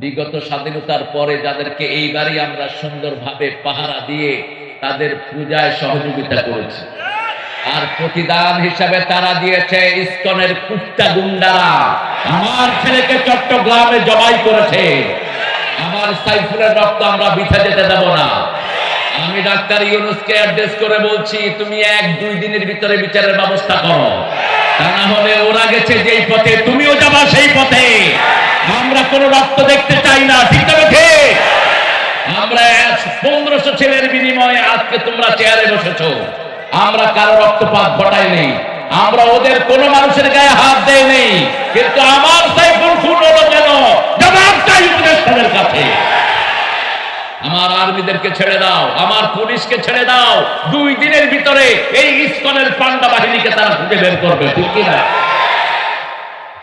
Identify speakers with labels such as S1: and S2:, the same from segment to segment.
S1: বিগত স্বাধীনতার পরে যাদেরকে এইবারই আমরা সুন্দরভাবে পাহারা দিয়ে তাদের পূজায় সহযোগিতা করেছি। আর প্রতিদান হিসাবে তারা দিয়েছে ইস্কনের কুত্তা গুন্ডারা। আমার ছেলেকে চট্টগ্রামে জবাই করেছে। আমার সাইফুলের রক্ত আমরা বিঠা যেতে দেব না। আমি ডাক্তার ইউনুসকে অ্যাড্রেস করে বলছি, তুমি এক দুই দিনের ভিতরে বিচারের ব্যবস্থা করো। তা না হলে ওরা গেছে যেই পথে, তুমিও যাবা সেই পথে। আমরা কোনো রক্ত দেখতে চাই না, ঠিক ঠিক আমরা পনেরোশো ছেলের বিনিময়ে আজকে তোমরা চেয়ারে বসেছো। আমরা কারও রক্তপাত ঘটাই নেই। আমরা ওদের কোন মানুষের গায়ে হাত দেয় নেই। কিন্তু আমার সাইফুল খুন হলো কেন? জবাব চাই উপদেষ্টাদের কাছে। আমার আর্মিদেরকে ছেড়ে দাও, আমার পুলিশকে ছেড়ে দাও। দুই দিনের ভিতরে এই ইস্কনের পান্ডা বাহিনীকে তারা খুঁজে বের করবে, ঠিক কিনা?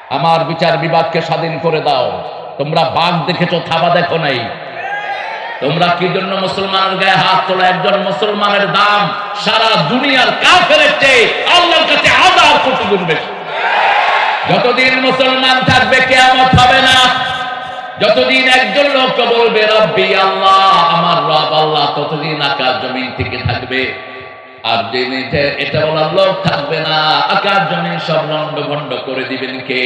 S1: আমার বিচার বিভাগকে স্বাধীন করে দাও। তোমরা বাঘ দেখেছ, থাবা দেখো নাই। তোমরা কি জন্য মুসলমানের গায়ে হাত তোলা? একজন মুসলমানের দাম সারা দুনিয়ার কাফের চেয়ে আল্লাহর কাছে হাজার কোটি গুণ বেশি। যতদিন মুসলমান থাকবে, কেয়ামত হবে না। যতদিন একজন লোক বলবে, রব্বি আল্লাহ, আমার রব আল্লাহ, ততদিন আকাশ জমিন থেকে থাকবে। আর যেদিন এটা- বলার লোক থাকবে না। জমিন সব লন্ড ভন্ড করে দিবেন কে?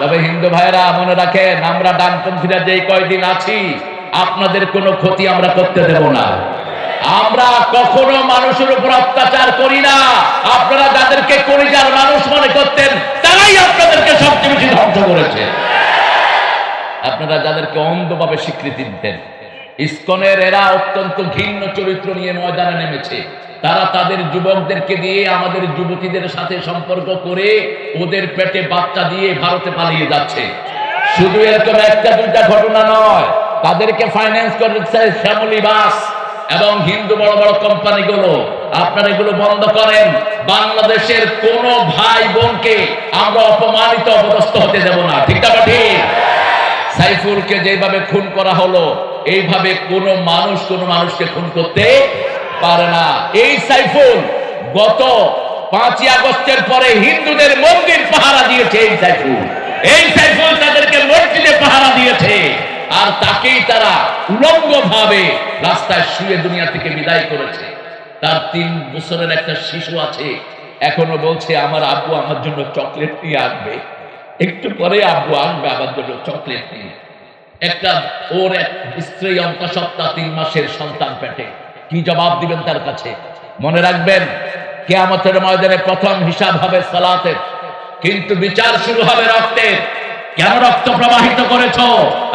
S1: তবে হিন্দু ভাইরা মনে রাখেন, আমরা ডানপন্থীরা কয়দিন আছি, আপনাদের কোনো ক্ষতি আমরা করতে দেব না। আমরা কখনো মানুষের উপর অত্যাচার করি না। আপনারা যাদেরকে মানুষ মনে করতেন, তারাই আপনাদেরকে সবচেয়ে বেশি ধ্বংস করেছে। আপনারা যাদেরকে অন্ধভাবে স্বীকৃতি দিতেন ইস্কনের এরা অত্যন্ত ঘৃণ্য চরিত্র নিয়ে ময়দানে নেমেছে। তারা তাদের যুবকদেরকে দিয়ে আমাদের যুবতীদের সাথে সম্পর্ক করে ওদের পেটে বাচ্চা দিয়ে ভারতে পালিয়ে যাচ্ছে। শুধু এরকম একটা দুইটা ঘটনা নয়, তাদেরকে ফাইন্যান্স করেছে শ্যামলী বাস এবং হিন্দু বড় বড় কোম্পানিগুলো। আপনারা এগুলো বন্ধ করেন, বাংলাদেশের কোন ভাই বোনকে আমরা অপমানিত, অপদস্থ হতে দেব না। ঠিক না ঠিক? সাইফুলকে যেভাবে খুন করা হলো এইভাবে কোনো মানুষ কোনো মানুষকে খুন করতে পারে না। এই সাইফুল গত পাঁচই আগস্টের পরে হিন্দুদের মন্দির পাহারা দিয়েছে এই সাইফুল। এই সাইফুল তাদেরকে মসজিদে পাহারা দিয়েছে। আর তাকেই তারা উলঙ্গ ভাবে রাস্তায় শুয়ে দুনিয়া থেকে বিদায় করেছে। তার তিন বছরের একটা শিশু আছে। এখনও বলছে, আমার আব্বু আমার জন্য চকলেট নিয়ে আসবে। একটু পরে আব্বু আনবে আমার জন্য চকলেট নিয়ে। একটা ওর এক স্ত্রী অন্ত সপ্তাহ তিন মাসের সন্তান পেটে। কি জবাব দিবেন তার কাছে? মনে রাখবেন, কেয়ামতের ময়দানে প্রথম হিসাব হবে সালাতের। কিন্তু বিচার শুরু হবে রক্তের। কেন রক্ত প্রবাহিত করেছ?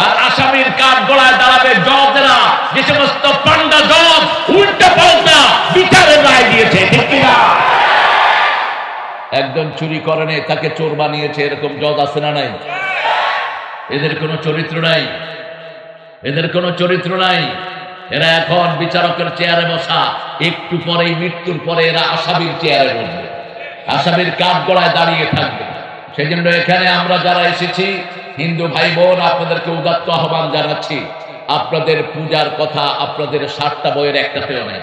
S1: আর আসামির কাঠ গলায় দাঁড়াবে জজরা যে সমস্ত পান্ডা জজ উল্টা পাল্টা বিচারের রায় দিয়েছে একজন চুরি করেনি তাকে চোর বানিয়েছে, এরকম জজ আছে না নাই? এদের কোনো চরিত্র নাই। এদের কোনো চরিত্র নাই। এরা এখন বিচারকের চেয়ারে বসা। একটু পরেই মৃত্যুর পরে এরা আসামির চেয়ারে বসবে। আসামির কাঠ গড়ায় দাঁড়িয়ে থাকবে। সেই জন্য এখানে আমরা যারা এসেছি, হিন্দু ভাই বোন আপনাদেরকে উদাত্ত আহ্বান জানাচ্ছি। আপনাদের পূজার কথা, আপনাদের সাতটা বইয়ের একটাতেও নেই।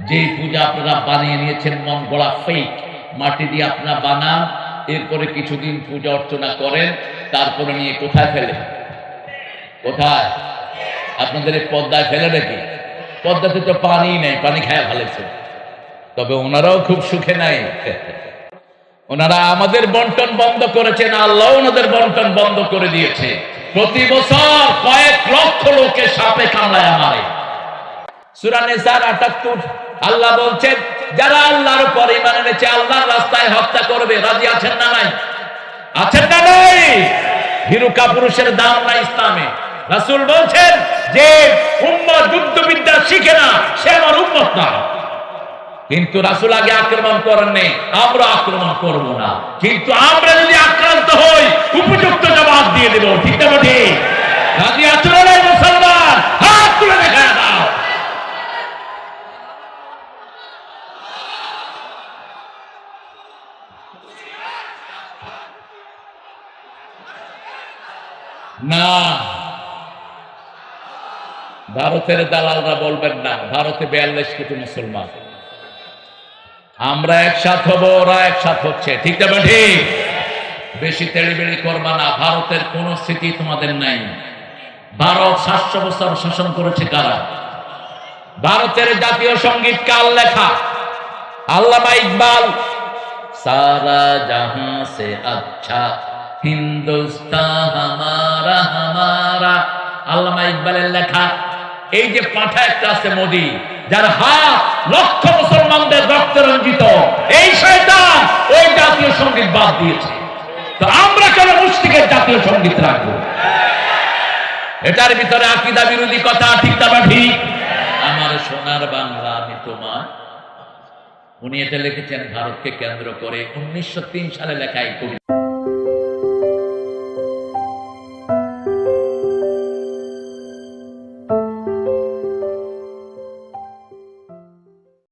S1: যেই পূজা আপনারা বানিয়ে নিয়েছেন, মন গড়া ফেক মাটি দিয়ে আপনারা বানান, এরপরে কিছুদিন পূজা অর্চনা করেন। তারপরে নিয়ে কোথায় ফেলে কোথায়? আপনাদের এই পদ্মায় ফেলে নাকি? পদ্মাতে তো পানি নেই, পানি খায় ফেলেছে। তবে ওনারাও খুব সুখে নাই। ওনারা আমাদের বন্টন বন্ধ করেছেন আল্লাহ ওনাদের বন্টন বন্ধ করে দিয়েছে। প্রতি বছর কয়েক লক্ষ লোকে সাপে কামড়ায় আমারে সুরানেসার আটাত্তর, আল্লাহ বলছেন, যারা আল্লাহর উপর ইমান এনেছে, আল্লাহর রাস্তায় হত্যা করবে, রাজি আছেন না নাই? আছেন না নাই? হিরুকা পুরুষের দাম না ইসলামে। রাসুল বলছেন যে উম্মত যুদ্ধবিদ্যা শিখে না, সে আমার উম্মত না। কিন্তু রাসুল আগে আক্রমণ করেন নেই, আমরা আক্রমণ করব না। কিন্তু আমরা যদি আক্রান্ত হই, উপযুক্ত জবাব দিয়ে দেব, ঠিক না ঠিক আছো না। ভারতের দালালরা বলবেন না, ভারতে বিয়াল্লিশ কোটি মুসলমান। আমরা একসাথ হব, ওরা একসাথ হচ্ছে। ঠিক না ঠিক বেশি তেড়িবেড়ি করবা না, ভারতের কোন স্মৃতি তোমাদের নাই। ভারত সাতশো বছর শাসন করেছে কারা? ভারতের জাতীয় সংগীত কাল লেখা? আল্লামা ইকবাল। সারা জাহাं সে আচ্ছা। হিন্দুস্তান, হামারা হামারা। আল্লামা ইকবালের লেখা, এই যে পাঠা একটা আছে মোদি, যার হাত লক্ষ মুসলমানদের রক্তে রঞ্জিত, এই শয়তান ওই জাতীয় সংগীত বাদ দিয়েছে। তো আমরা কেন জাতীয় সংগীত রাখব? এটার ভিতরে আকিদা বিরোধী কথা, ঠিক ঠিক? আমার সোনার বাংলা, আমি তোমার। উনি এটা লিখেছেন, ভারতকে কেন্দ্র করে। উনিশশো তিন সালে লেখা এই কবিতা